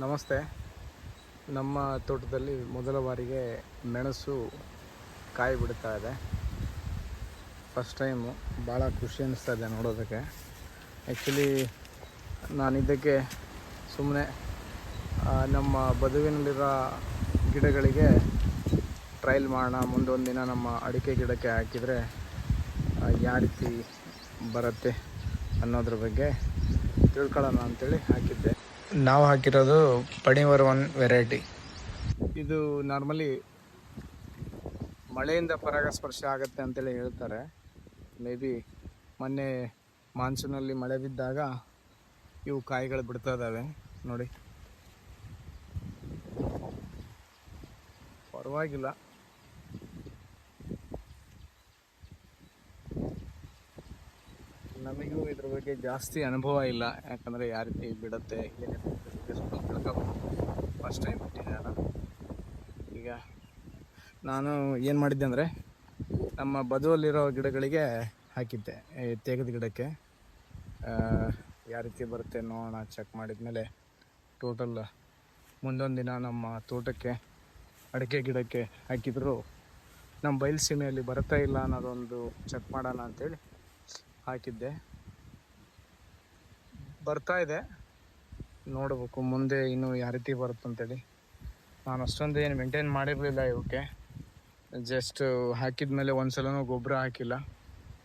ನಮಸ್ತೆ. ನಮ್ಮ ತೋಟದಲ್ಲಿ ಮೊದಲ ಬಾರಿಗೆ ಮೆಣಸು ಕಾಯಿ ಬಿಡ್ತಾ ಇದೆ. ಫಸ್ಟ್ ಟೈಮು ಭಾಳ ಖುಷಿ ಅನ್ನಿಸ್ತಾ ಇದೆ ನೋಡೋದಕ್ಕೆ. ಆ್ಯಕ್ಚುಲಿ ನಾನಿದ್ದಕ್ಕೆ ಸುಮ್ಮನೆ ನಮ್ಮ ಬದುವಿನಲ್ಲಿರೋ ಗಿಡಗಳಿಗೆ ಟ್ರಯಲ್ ಮಾಡೋಣ, ಮುಂದೊಂದು ದಿನ ನಮ್ಮ ಅಡಿಕೆ ಗಿಡಕ್ಕೆ ಹಾಕಿದರೆ ಯಾವ ರೀತಿ ಬರುತ್ತೆ ಅನ್ನೋದ್ರ ಬಗ್ಗೆ ತಿಳ್ಕೊಳ್ಳೋಣ ಅಂತೇಳಿ ಹಾಕಿದ್ದೆ. ನಾವು ಹಾಕಿರೋದು ಪಣಿವರ್ ಒನ್ ವೆರೈಟಿ. ಇದು ನಾರ್ಮಲಿ ಮಳೆಯಿಂದ ಪರಾಗಸ್ಪರ್ಶ ಆಗುತ್ತೆ ಅಂತೇಳಿ ಹೇಳ್ತಾರೆ. ಮೇ ಬಿ ಮೊನ್ನೆ ಮಾನ್ಸೂನಲ್ಲಿ ಮಳೆ ಬಿದ್ದಾಗ ಇವು ಕಾಯಿಗಳು ಬಿಡ್ತಾ ಇದ್ದಾವೆ. ನೋಡಿ. ಪರವಾಗಿಲ್ಲ ನಮಗೂ ಇದ್ರ ಬಗ್ಗೆ ಜಾಸ್ತಿ ಅನುಭವ ಇಲ್ಲ. ಯಾಕಂದರೆ ಯಾವ ರೀತಿ ಬಿಡುತ್ತೆ ಸ್ವಲ್ಪ ಫಸ್ಟ್ ಟೈಮ್ ಬಿಟ್ಟಿದ್ದೆ ನಾನು. ಈಗ ನಾನು ಏನು ಮಾಡಿದ್ದೆ ಅಂದರೆ ನಮ್ಮ ಬದುವಲ್ಲಿರೋ ಗಿಡಗಳಿಗೆ ಹಾಕಿದ್ದೆ. ತೇಗದ ಗಿಡಕ್ಕೆ. ಯಾವ ರೀತಿ ಬರುತ್ತೆ ನೋಡೋಣ ಚೆಕ್ ಮಾಡಿದ್ಮೇಲೆ ಟೋಟಲ್ ಮುಂದೊಂದು ದಿನ ನಮ್ಮ ತೋಟಕ್ಕೆ, ಅಡಿಕೆ ಗಿಡಕ್ಕೆ ಹಾಕಿದ್ರು. ನಮ್ಮ ಬಯಲುಸೀಮೆಯಲ್ಲಿ ಬರುತ್ತಾ ಇಲ್ಲ ಅನ್ನೋದೊಂದು ಚೆಕ್ ಮಾಡೋಣ ಅಂತೇಳಿ ಹಾಕಿದ್ದೆ. ಬರ್ತಾ ಇದೆ. ನೋಡಬೇಕು ಮುಂದೆ ಇನ್ನು ಯಾವ ರೀತಿ ಬರುತ್ತೆ ಅಂತೇಳಿ. ನಾನು ಅಷ್ಟೊಂದು ಏನು ಮೇಂಟೈನ್ ಮಾಡಿರಲಿಲ್ಲ ಇವಕ್ಕೆ. ಜಸ್ಟ್ ಹಾಕಿದ ಮೇಲೆ ಒಂದು ಗೊಬ್ಬರ ಹಾಕಿಲ್ಲ.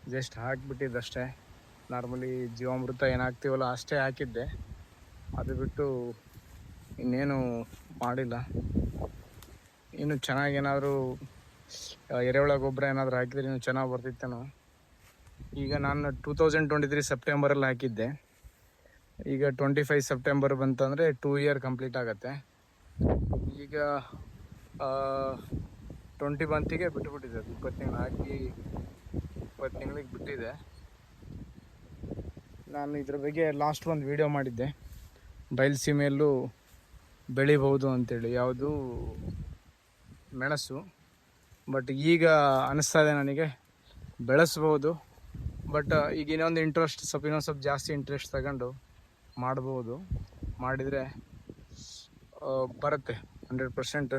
ಜಸ್ಟ್ ಹಾಕಿಬಿಟ್ಟಿದ್ದಷ್ಟೇ. ನಾರ್ಮಲಿ ಜೀವಾಮೃತ ಏನಾಗ್ತೀವಲ್ಲ ಅಷ್ಟೇ ಹಾಕಿದ್ದೆ. ಅದು ಬಿಟ್ಟು ಇನ್ನೇನು ಮಾಡಿಲ್ಲ. ಇನ್ನು ಚೆನ್ನಾಗಿ ಏನಾದರೂ ಎರೆಹುಳ ಗೊಬ್ಬರ ಏನಾದರೂ ಹಾಕಿದ್ರೆ ಇನ್ನು ಚೆನ್ನಾಗಿ ಬರ್ತಿತ್ತೇನೋ. ಈಗ ನಾನು ಟೂ ತೌಸಂಡ್ ಟ್ವೆಂಟಿ ತ್ರೀ ಸೆಪ್ಟೆಂಬರಲ್ಲಿ ಹಾಕಿದ್ದೆ. ಈಗ ಟ್ವೆಂಟಿ ಫೈವ್ ಸೆಪ್ಟೆಂಬರ್ ಬಂತಂದರೆ ಟೂ ಇಯರ್ ಕಂಪ್ಲೀಟ್ ಆಗುತ್ತೆ. ಈಗ ಟ್ವೆಂಟಿ ಮಂತಿಗೆ ಬಿಟ್ಟುಬಿಟ್ಟಿದೆ ಅದು ಇಪ್ಪತ್ತು ತಿಂಗಳು, ಹಾಕಿ ಇಪ್ಪತ್ತು ತಿಂಗಳಿಗೆ ಬಿಟ್ಟಿದೆ. ನಾನು ಇದ್ರ ಬಗ್ಗೆ ಲಾಸ್ಟ್ ಒಂದು ವಿಡಿಯೋ ಮಾಡಿದ್ದೆ. ಬಯಲುಸೀಮೆಯಲ್ಲೂ ಬೆಳಿಬಹುದು ಅಂತೇಳಿ, ಯಾವುದು ಮೆಣಸು. ಬಟ್ ಈಗ ಅನ್ನಿಸ್ತಾ ಇದೆ ನನಗೆ ಬೆಳೆಸ್ಬೋದು ಬಟ್ ಈಗ ಇನ್ನೊಂದು ಇಂಟ್ರೆಸ್ಟ್ ಸ್ವಲ್ಪ ಇನ್ನೊಂದು ಸ್ವಲ್ಪ ಜಾಸ್ತಿ ಇಂಟ್ರೆಸ್ಟ್ ತಗೊಂಡು ಮಾಡ್ಬೋದು ಮಾಡಿದರೆ ಬರುತ್ತೆ. ಹಂಡ್ರೆಡ್ ಪರ್ಸೆಂಟ್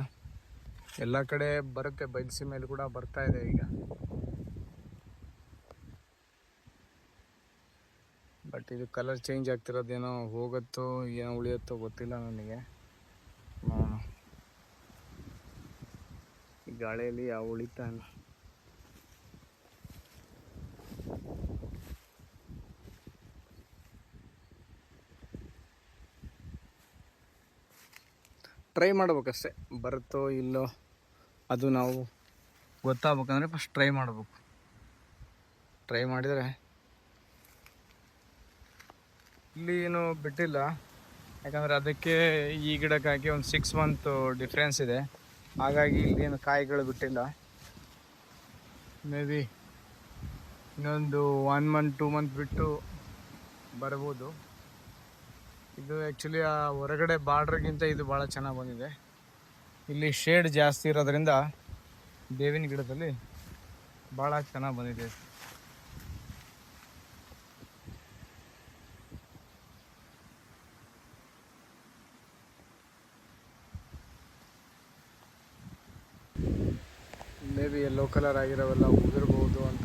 ಎಲ್ಲ ಕಡೆ ಬರುತ್ತೆ. ಬೈಕ್ ಮೇಲೆ ಕೂಡ ಬರ್ತಾ ಇದೆ ಈಗ. ಬಟ್ ಇದು ಕಲರ್ ಚೇಂಜ್ ಆಗ್ತಿರೋದೇನೋ ಹೋಗುತ್ತೋ, ಏನೋ ಉಳಿಯುತ್ತೋ ಗೊತ್ತಿಲ್ಲ ನನಗೆ. ಈ ಗಾಳಿಯಲ್ಲಿ ಯಾವ ಉಳಿತಾ ಟ್ರೈ ಮಾಡ್ಬೇಕಷ್ಟೇ. ಬರುತ್ತೋ ಇಲ್ಲೋ ಅದು ನಾವು ಗೊತ್ತಾಗ್ಬೇಕಂದ್ರೆ ಫಸ್ಟ್ ಟ್ರೈ ಮಾಡಬೇಕು. ಟ್ರೈ ಮಾಡಿದರೆ ಇಲ್ಲಿ ಏನು ಬಿಟ್ಟಿಲ್ಲ. ಯಾಕಂದರೆ ಅದಕ್ಕೆ ಈ ಗಿಡಕ್ಕಾಗಿ ಒಂದು ಸಿಕ್ಸ್ ಮಂತ್ ಡಿಫ್ರೆನ್ಸ್ ಇದೆ. ಹಾಗಾಗಿ ಇಲ್ಲಿ ಏನು ಕಾಯಿಗಳು ಬಿಟ್ಟಿಲ್ಲ. ಮೇ ಬಿ ಇನ್ನೊಂದು ಒನ್ ಮಂತ್ ಟೂ ಮಂತ್ ಬಿಟ್ಟು ಬರ್ಬೋದು. ಇದು ಆ್ಯಕ್ಚುಲಿ ಆ ಹೊರಗಡೆ ಬಾರ್ಡ್ರಿಗಿಂತ ಇದು ಭಾಳ ಚೆನ್ನಾಗಿ ಬಂದಿದೆ. ಇಲ್ಲಿ ಶೇಡ್ ಜಾಸ್ತಿ ಇರೋದ್ರಿಂದ ಬೇವಿನ ಗಿಡದಲ್ಲಿ ಭಾಳ ಚೆನ್ನಾಗಿ ಬಂದಿದೆ. ಮೇ ಬಿ ಎಲ್ಲೋ ಕಲರ್ ಆಗಿರೋವೆಲ್ಲ ಉದುರ್ಬೋದು ಅಂತ